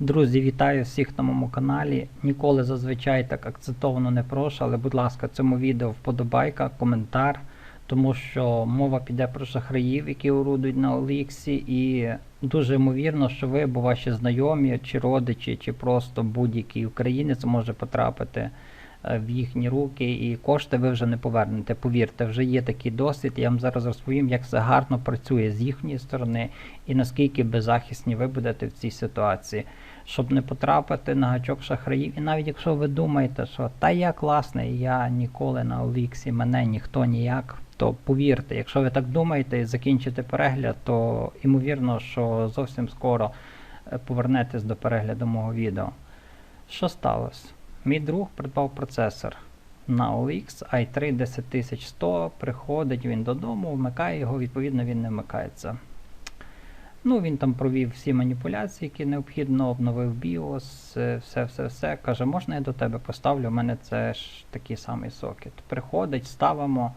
Друзі, вітаю всіх на моєму каналі. Ніколи зазвичай так акцентовано не прошу, але будь ласка, цьому відео вподобайка, коментар, тому що мова піде про шахраїв, які орудують на Оліксі, і дуже ймовірно, що ви або ваші знайомі, чи родичі, чи просто будь-який українець може потрапити в їхні руки, і кошти ви вже не повернете. Повірте, вже є такий досвід. Я вам зараз розповім, як це гарно працює з їхньої сторони і наскільки беззахисні ви будете в цій ситуації, щоб не потрапити на гачок шахраїв. І навіть якщо ви думаєте, що та я класний, я ніколи на Оліксі, мене ніхто ніяк. То повірте, якщо ви так думаєте і закінчите перегляд, то ймовірно, що зовсім скоро е, повернетесь до перегляду мого відео. Що сталося? Мій друг придбав процесор на OLX i3 10100, приходить він додому, вмикає його, відповідно він не вмикається. Ну, він там провів всі маніпуляції, які необхідно, обновив BIOS, е, все, все, все. Каже, можна я до тебе поставлю, у мене це ж такий самий сокет. Приходить, ставимо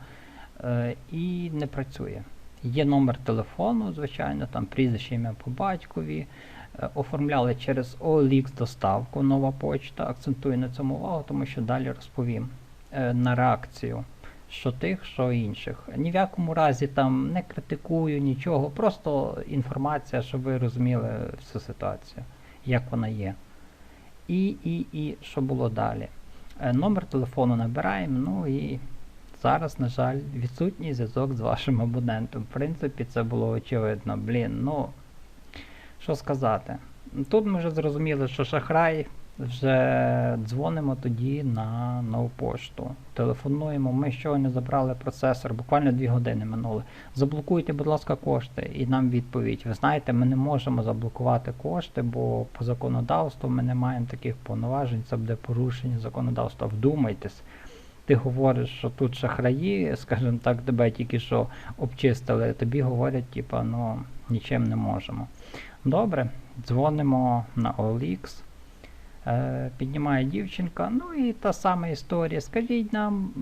е, і не працює. Є номер телефону, звичайно, там прізвище ім'я по батькові. Оформляли через OLX доставку, нова почта. Акцентую на цьому увагу, тому що далі розповім е, на реакцію що тих, що інших. Ні в якому разі там не критикую нічого, просто інформація, щоб ви розуміли всю ситуацію, як вона є. І, і, і що було далі. Е, Номер телефону набираємо, ну і зараз, на жаль, відсутній зв'язок з вашим абонентом. В принципі, це було очевидно. Блін, ну що сказати. Тут ми вже зрозуміли, що шахрай вже дзвонимо тоді на нову пошту. Телефонуємо, ми щойно забрали процесор, буквально 2 години минули. Заблокуйте, будь ласка, кошти. І нам відповідь. Ви знаєте, ми не можемо заблокувати кошти, бо по законодавству ми не маємо таких повноважень, це буде порушення законодавства. Вдумайтесь. Ти говориш, що тут шахраї, скажімо так, тебе тільки що обчистили, тобі говорять, типа, ну, нічим не можемо. Добре, дзвонимо на OLX. Е, піднімає дівчинка, ну і та сама історія. Скажіть нам,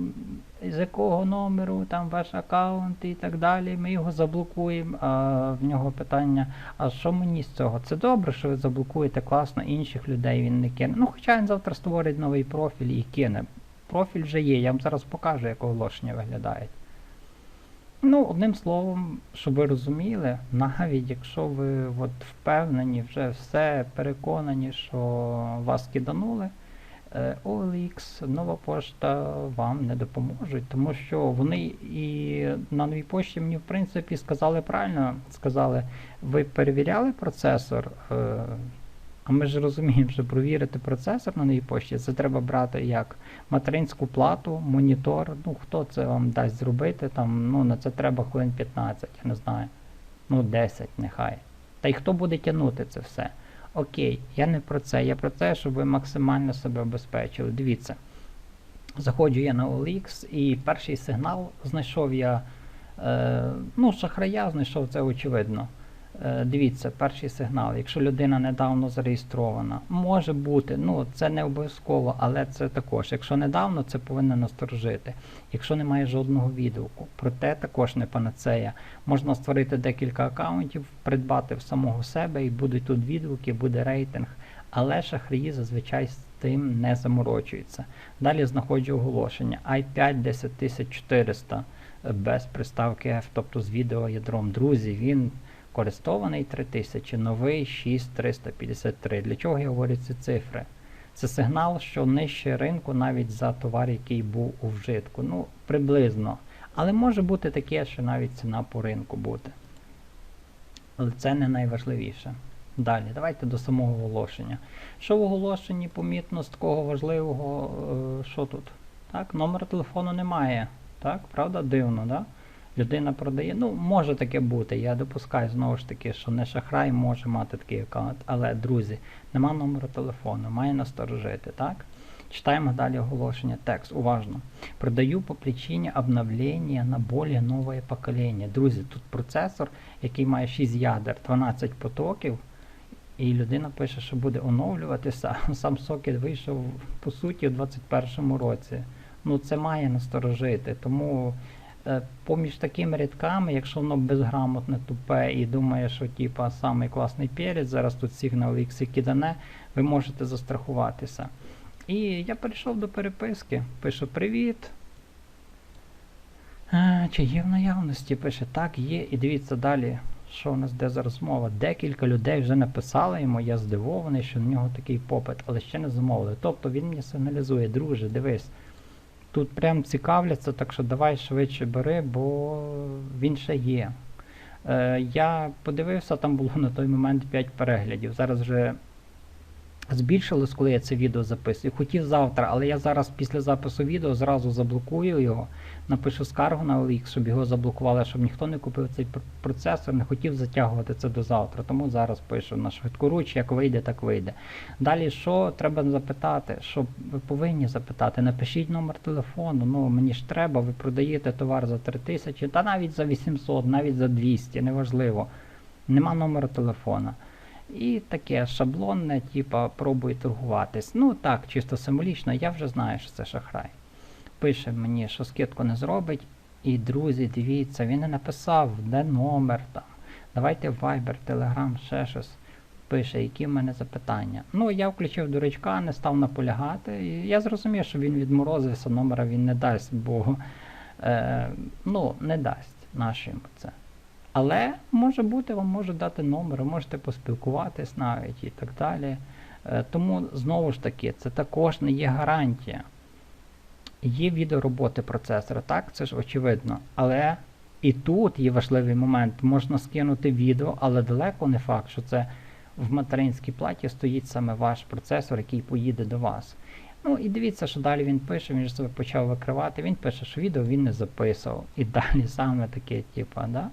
з якого номеру там ваш аккаунт і так далі. Ми його заблокуємо. А в нього питання: а що мені з цього? Це добре, що ви заблокуєте класно, інших людей він не кине. Ну, хоча він завтра створить новий профіль і кине. Профіль вже є, я вам зараз покажу, як оголошення виглядають. Ну, одним словом, щоб ви розуміли, навіть якщо ви от впевнені, вже все переконані, що вас киданули, е, OLX, нова пошта вам не допоможуть, тому що вони і на новій пошті мені в принципі сказали правильно, сказали, ви перевіряли процесор. А ми ж розуміємо, що провірити процесор на новій пошті, це треба брати як материнську плату, монітор. Ну, хто це вам дасть зробити? Там, ну, на це треба хвилин 15, я не знаю. Ну, 10 нехай. Та й хто буде тягнути це все? Окей, я не про це. Я про те, щоб ви максимально себе обезпечили. Дивіться. Заходжу я на OLX і перший сигнал знайшов я. Е, ну, шахрая знайшов це очевидно. Е, Дивіться, перший сигнал. Якщо людина недавно зареєстрована, може бути, ну це не обов'язково, але це також. Якщо недавно, це повинно насторожити. Якщо немає жодного відгуку, проте також не панацея. Можна створити декілька аккаунтів, придбати в самого себе і будуть тут відгуки, буде рейтинг. Але шахраї зазвичай з тим не заморочуються. Далі знаходжу оголошення i5 10400 е, без приставки F, тобто з відеоядром. Друзі, він користований 3000, новий 6353. Для чого я говорю ці цифри? Це сигнал, що нижче ринку навіть за товар, який був у вжитку. Ну, приблизно. Але може бути таке, що навіть ціна по ринку буде. Але це не найважливіше. Далі, давайте до самого оголошення. Що в оголошенні помітно з такого важливого, е, що тут? Так, номер телефону немає. Так, правда, дивно, да? Людина продає. Ну, може таке бути. Я допускаю знову ж таки, що не шахрай може мати такий аккаунт. Але, друзі, нема номеру телефону, має насторожити, так? Читаємо далі оголошення. Текст. Уважно. Продаю по причині обновлення на более нове покоління. Друзі, тут процесор, який має 6 ядер, 12 потоків. І людина пише, що буде оновлюватися. Сам сокет вийшов по суті у 2021 році. Ну це має насторожити. Тому поміж такими рядками, якщо воно безграмотне, тупе і думає, що типа самий класний перець, зараз тут всіх на OLX кидане, ви можете застрахуватися. І я перейшов до переписки, пишу привіт. А, чи є в наявності? Пише, так, є. І дивіться далі, що у нас де за розмова. Декілька людей вже написали йому, я здивований, що в нього такий попит, але ще не замовили. Тобто він мені сигналізує, друже, дивись. Тут прям цікавляться, так що давай швидше бери, бо він ще є. Е, я подивився, там було на той момент 5 переглядів. Зараз вже збільшилось, коли я це відео записую. Хотів завтра, але я зараз після запису відео зразу заблокую його, напишу скаргу на OLX, щоб його заблокували, щоб ніхто не купив цей процесор, не хотів затягувати це до завтра. Тому зараз пишу на швидкоруч, як вийде, так вийде. Далі, що треба запитати? Що ви повинні запитати? Напишіть номер телефону. Ну мені ж треба, ви продаєте товар за 3000, та навіть за 800, навіть за 200, неважливо. Нема номеру телефона. І таке шаблонне, типа пробуй торгуватись. Ну так, чисто символічно, я вже знаю, що це шахрай. Пише мені, що скидку не зробить. І друзі, дивіться, він не написав, де номер там. Давайте Viber, Telegram, ще щось. Пише, які в мене запитання. Ну, я включив дурачка, не став наполягати. І я зрозумів, що він відморозився, номера він не дасть, бо е, ну, не дасть нашим це. Але може бути, вам може дати номер, можете поспілкуватись навіть і так далі. Е, Тому знову ж таки, це також не є гарантія. Є відеороботи процесора, так, це ж очевидно. Але і тут є важливий момент. Можна скинути відео, але далеко не факт, що це в материнській платі стоїть саме ваш процесор, який поїде до вас. Ну і дивіться, що далі він пише, він ж себе почав викривати. Він пише, що відео він не записував. І далі саме таке, типа, да?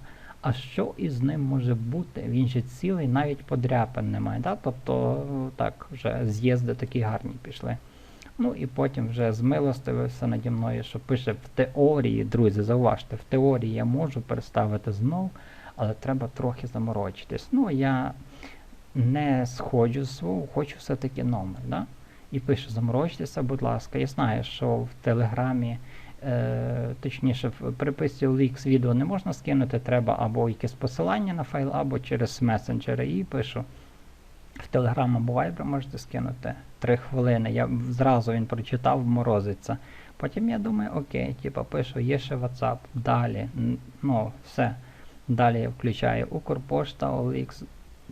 А що із ним може бути? Він же цілий, навіть подряпин немає. Да? Тобто, так, вже з'їзди такі гарні пішли. Ну і потім вже змилостивився наді мною, що пише в теорії, друзі, зауважте, в теорії я можу переставити знов, але треба трохи заморочитись. Ну, я не сходжу з свого, хочу все-таки номер. Да? І пише, заморочтеся, будь ласка. Я знаю, що в Телеграмі, точніше, в приписці OLX відео не можна скинути, треба або якесь посилання на файл, або через месенджери. І пишу. В Telegram або Viber можете скинути 3 хвилини. Я зразу він прочитав, морозиться. Потім я думаю, окей, типа пишу, є ще WhatsApp, далі. Ну, все. Далі я включаю Укрпошта, OLX,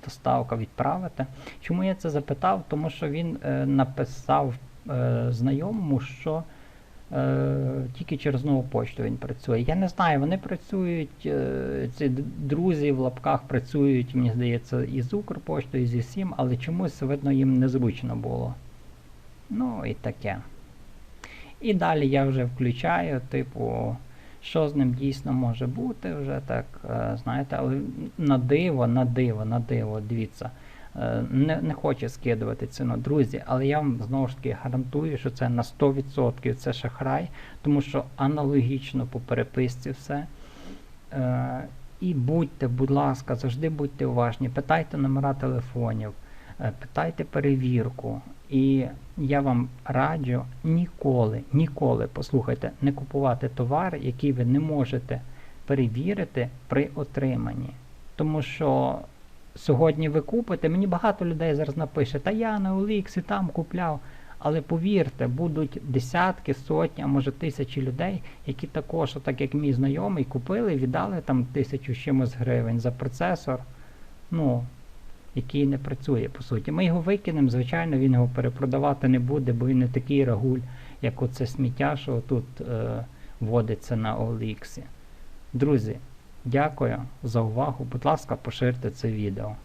доставка відправити. Чому я це запитав? Тому що він е, написав е, знайомому, що е, тільки через нову почту він працює. Я не знаю, вони працюють, е, ці друзі в лапках працюють, мені здається, і з Укрпоштою, і зі всім, але чомусь, видно, їм незручно було. Ну і таке. І далі я вже включаю, типу, що з ним дійсно може бути, вже так, е, знаєте, але на диво, на диво, на диво, дивіться. Е, Не, не хоче скидувати ціну, друзі, але я вам знову ж таки гарантую, що це на 100% це шахрай, тому що аналогічно по переписці все. Е, І будьте, будь ласка, завжди будьте уважні, питайте номера телефонів, е, питайте перевірку. І я вам раджу ніколи, ніколи, послухайте, не купувати товар, який ви не можете перевірити при отриманні. Тому що сьогодні ви купите, мені багато людей зараз напише, та я на OLX і там купляв. Але повірте, будуть десятки, сотні, а може тисячі людей, які також, так як мій знайомий, купили віддали там тисячу чимось гривень за процесор, ну, який не працює, по суті. Ми його викинемо, звичайно, він його перепродавати не буде, бо він не такий рагуль, як оце сміття, що тут е, вводиться на OLX. Друзі, дякую за увагу. Будь ласка, поширте це відео.